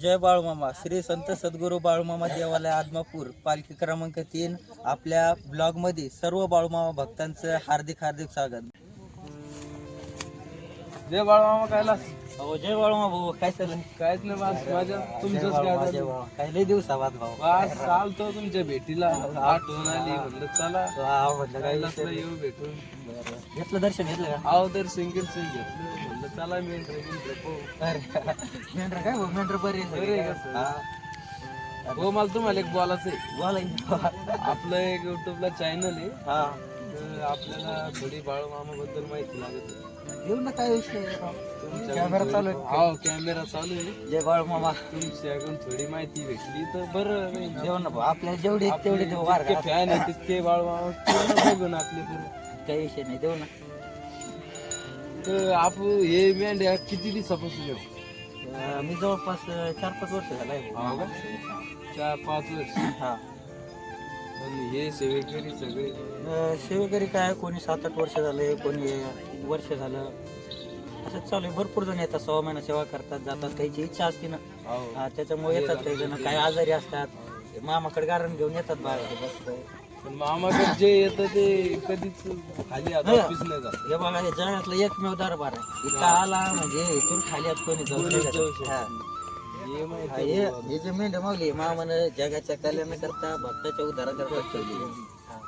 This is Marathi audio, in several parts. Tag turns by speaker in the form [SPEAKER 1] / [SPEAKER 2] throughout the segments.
[SPEAKER 1] जय बाळूमामा. श्री संत सद्गुरू बाळूमामा देवालय आदमापूर. पालखी क्रमांक तीन. आपल्या ब्लॉगमध्ये सर्व बाळूमामा भक्तांचं हार्दिक हार्दिक स्वागत.
[SPEAKER 2] जय बाळूमामा कायलास
[SPEAKER 1] जय भाऊ काय चाललंय?
[SPEAKER 2] काहीच नाही बस माझ्या तुमचंच काय.
[SPEAKER 1] काय लय भाऊ.
[SPEAKER 2] बस चालतो तुमच्या भेटीला. आठवण आली म्हणलं चला.
[SPEAKER 1] म्हटलं काय
[SPEAKER 2] कायलासला
[SPEAKER 1] विषय
[SPEAKER 2] येऊ भेटून.
[SPEAKER 1] नाही. घेतलं दर्शन घेतलं का?
[SPEAKER 2] आव तर सिंगल सिंग घेतलं. म्हणलं चला मी
[SPEAKER 1] अरे, मेंढरं काय भाऊ? मेंढर बरे
[SPEAKER 2] बरे आहे का सर? हो. मला तुम्हाला एक बोलायचं आहे
[SPEAKER 1] बोला
[SPEAKER 2] आपलं एक युट्यूबला चॅनल आहे.
[SPEAKER 1] हा.
[SPEAKER 2] आपल्याला थोडी बाळमामा बद्दल माहिती लागत आहे.
[SPEAKER 1] येऊ ना काय विषय
[SPEAKER 2] तुमच्या
[SPEAKER 1] कॅमेरा चालू आहे?
[SPEAKER 2] हो कॅमेरा चालू आहे.
[SPEAKER 1] जय बाळूमामा
[SPEAKER 2] तुमच्याकडून थोडी माहिती भेटली तर बरं नाही
[SPEAKER 1] जेवण ना भाऊ आपल्याला जेवढे आहेत तेवढे देऊ वार
[SPEAKER 2] जितके फॅन आहे तितके बाळमामा पूर्ण बघून आपले पूर्ण.
[SPEAKER 1] काही विषय नाही देऊ ना.
[SPEAKER 2] तर आपण हे मेंढ्या किती दिवसापासून येऊ
[SPEAKER 1] अं, मी जवळपास अं, चार पाच वर्ष झालाय
[SPEAKER 2] हा का? चार पाच वर्ष.
[SPEAKER 1] हा.
[SPEAKER 2] हे सेवेकरी सगळे.
[SPEAKER 1] अं, सेवेकरी काय कोणी सात आठ वर्ष झाले कोणी वर्ष झालं. असं चालू आहे. भरपूर जण येतात सव्वा महिना सेवा करतात जातात. काहीची इच्छा असते ना.
[SPEAKER 2] हो.
[SPEAKER 1] हा, त्याच्यामुळे येतात काही जण. काही आजारी असतात. मामाकडे गारण घेऊन येतात बाहेर.
[SPEAKER 2] पण मामाकडे जे येतं ते कधीच खाली आता
[SPEAKER 1] हा.
[SPEAKER 2] ऑफिस नाही जात.
[SPEAKER 1] हे बघा हे जगातलं एकमेव दरबार आहे. इथं आला म्हणजे इथून खाली आत कोणी जाऊ शकत
[SPEAKER 2] जाऊ
[SPEAKER 1] नाही.
[SPEAKER 2] शकत
[SPEAKER 1] हा.
[SPEAKER 2] हे
[SPEAKER 1] जे मेंढ मागली मामानं जगाच्या कल्याण करता भक्ताच्या उद्धारा करता ठेवली. हा.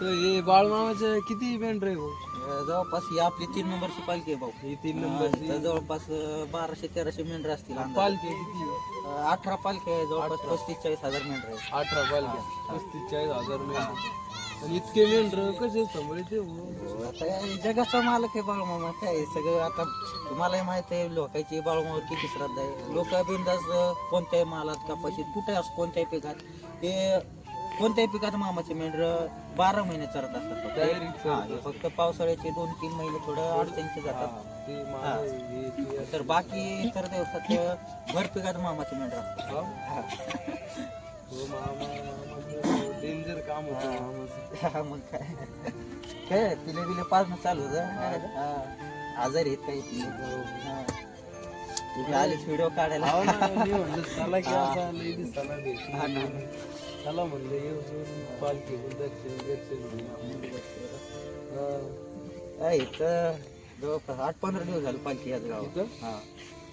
[SPEAKER 2] तर हे बाळमामाचे किती मेंढर आहे भाऊ?
[SPEAKER 1] अं, जवळपास ही आपली तीन नंबरची पालखी आहे भाऊ.
[SPEAKER 2] ही तीन नंबरची
[SPEAKER 1] इथं जवळपास अं, बाराशे तेराशे मेंढर असतील अंदाजे.
[SPEAKER 2] पालखी किती?
[SPEAKER 1] अं, अठरा पालखी आहे जवळपास पस्तीस चाळीस हजार मेंढर आहे.
[SPEAKER 2] अठरा पालख्या पस्तीस चाळीस हजार मेंढर. आणि इतके मेंढर कसे सांभाळते
[SPEAKER 1] हे. जगाचा मालक आहे बाळूमामा काय सगळं आता तुम्हालाही माहीत आहे लोकांची बाळूमावर किती श्रद्धा आहे. लोक बिंदास कोणत्याही मालात कपाशीत कुठे असो कोणत्याही पिकात ते कोणत्याही पिकात मामाचे मेंढर बारा महिने चरत असतात फक्त. हा, हे पावसाळ्याचे दोन तीन महिने थोडं अडचणीचे जातात.
[SPEAKER 2] हा,
[SPEAKER 1] तर बाकी इतर दिवसात भर पिकात मामाचे मेंढर असतात.
[SPEAKER 2] हा? मामा. काम होतं
[SPEAKER 1] हा, मग काय काय पिले बिले पाजणं चालू होतं हा. आजारी आहेत काही पिले. इथे आलीच व्हिडिओ काढायला
[SPEAKER 2] मी म्हणलं चला की चला. चला म्हणलं येऊ पालखी दर्शन दर्शन. हा.
[SPEAKER 1] इथं जवळपास आठ पंधरा दिवस झाले पालखी याच गावात? हा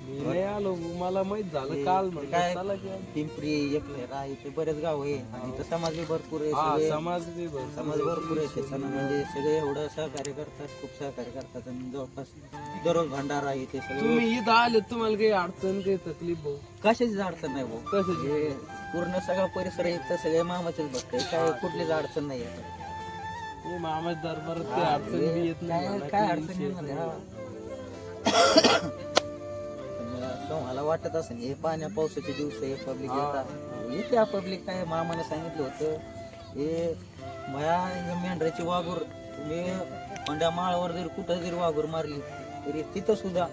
[SPEAKER 2] मी नाही आलो मला माहीत झालं काल म्हणलं
[SPEAKER 1] काय?
[SPEAKER 2] चला की.
[SPEAKER 1] पिंपरी एकलेरा इथे बरेच गाव आहे. आणि इथं समाज बी भरपूर आहे
[SPEAKER 2] हा
[SPEAKER 1] सगळे.
[SPEAKER 2] समाज बी भरपूर
[SPEAKER 1] समाज भरपूर आहे त्याच्यानं. म्हणजे सगळे एवढं सहकार्य करतात खूप सहकार्य करतात. आणि जवळपास दररोज भंडारा ते सगळं.
[SPEAKER 2] तुम्ही इथं आले तुम्हाला काही अडचण काही तकलीफ भाऊ?
[SPEAKER 1] कशाचीच अडचण नाही भाऊ.
[SPEAKER 2] कशाची?
[SPEAKER 1] हे पूर्ण सगळा परिसर आहे इथं सगळे मामाचेच भक्त आहे. काय कुठलीच अडचण नाही आहे.
[SPEAKER 2] हे मामा दरबारात काही अडचण बी येत नाही
[SPEAKER 1] काय
[SPEAKER 2] म्हणा,
[SPEAKER 1] काय
[SPEAKER 2] काही
[SPEAKER 1] अडचण
[SPEAKER 2] विषय
[SPEAKER 1] नाही. तुम्हाला वाटत असेल हे पाण्या पावसाचे दिवस आहे पब्लिक येतात येते पब्लिक काय मामाने सांगितलं होतं हे माया मेंढराची वाघूर तुम्ही कोंड्या माळावर जर कुठं जरी वाघूर मारली तरी तिथं सुद्धा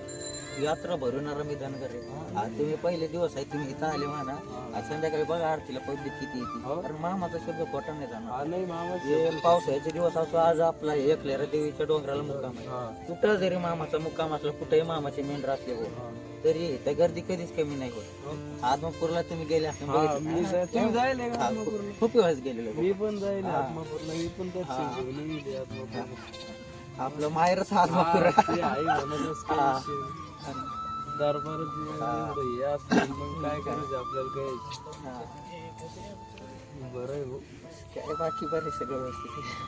[SPEAKER 1] यात्रा भरवणारा मी धनगर आहे. आज तुम्ही पहिले दिवस आहे तुम्ही इथं आले म्हणा. आज संध्याकाळी बघा आरतीला पब्लिक किती
[SPEAKER 2] हो.
[SPEAKER 1] येते कारण मामाचा शब्द खोटा नाही जाणार.
[SPEAKER 2] हा नाही मामा
[SPEAKER 1] हे पावसाळ्याचे दिवस असो आज आपला एकलेरा देवीच्या डोंगराला मुक्काम आहे.
[SPEAKER 2] हा.
[SPEAKER 1] कुठं जरी मामाचा मुक्काम असला कुठेही मामाचे मेंढर असले हो
[SPEAKER 2] हा.
[SPEAKER 1] तरी इथं गर्दी कधीच कमी नाही होत.
[SPEAKER 2] हो.
[SPEAKER 1] आदमापूरला तुम्ही गेले
[SPEAKER 2] हा,
[SPEAKER 1] हा,
[SPEAKER 2] आत्मापूरला?
[SPEAKER 1] खूप- वेळेस गेलेलो
[SPEAKER 2] मी पण जाईल
[SPEAKER 1] हा.
[SPEAKER 2] आत्मापूरला मी पण आत्मापूरला.
[SPEAKER 1] आपलं माहेरच आदमापूर
[SPEAKER 2] हा,
[SPEAKER 1] हा.
[SPEAKER 2] हे मग काय करायचं आपल्याला काय
[SPEAKER 1] हा.
[SPEAKER 2] बरं आहे भाऊ
[SPEAKER 1] काय बाकी बरे सगळं व्यवस्थित.